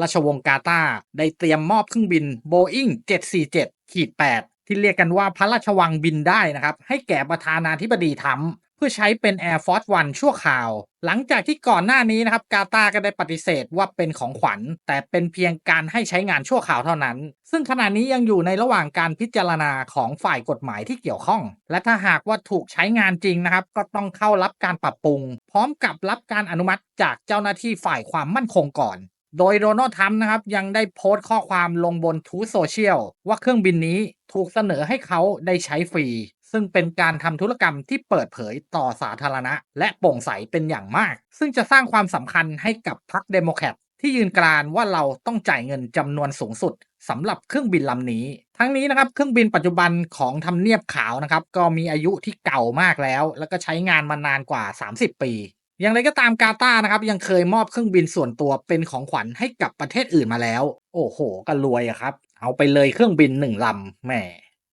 ราชวงศ์กาตาร์ได้เตรียมมอบเครื่องบิน Boeing 747ขีด8ที่เรียกกันว่าพระราชวังบินได้นะครับ ให้แก่ประธานาธิบดีทรัมเพื่อใช้เป็น Air Force One ชั่วคราว หลังจากที่ก่อนหน้านี้นะครับ กาตาก็ได้ปฏิเสธว่าเป็นของขวัญ แต่เป็นเพียงการให้ใช้งานชั่วคราวเท่านั้น ซึ่งขณะนี้ยังอยู่ในระหว่างการพิจารณาของฝ่ายกฎหมายที่เกี่ยวข้อง และถ้าหากว่าถูกใช้งานจริงนะครับ ก็ต้องเข้ารับการปรับปรุง พร้อมกับรับการอนุมัติจากเจ้าหน้าที่ฝ่ายความมั่นคงก่อน โดยโดนัลด์ทรัมป์นะครับยังได้โพสต์ข้อความลงบนทูโซเชียลว่าเครื่องบินนี้ถูกเสนอให้เขาได้ใช้ฟรี ซึ่งเป็นการทำธุรกรรมที่เปิดเผยต่อสาธารณะ และโปร่งใสเป็นอย่างมาก ซึ่งจะสร้างความสำคัญให้กับพรรคเดโมแครตที่ยืนกรานว่าเราต้องจ่ายเงินจำนวนสูงสุดสำหรับเครื่องบินลำนี้ ทั้งนี้นะครับเครื่องบินปัจจุบันของทำเนียบขาวนะครับก็มีอายุที่เก่ามากแล้ว แล้วก็ใช้งานมานานกว่า 30 ปี อย่างไรก็ตามกาตาร์นะครับ ยังเคยมอบเครื่องบินส่วนตัวเป็นของขวัญให้กับประเทศอื่นมาแล้ว โอ้โห ก็รวยอะครับ เอาไปเลยเครื่องบินหนึ่งลำแหม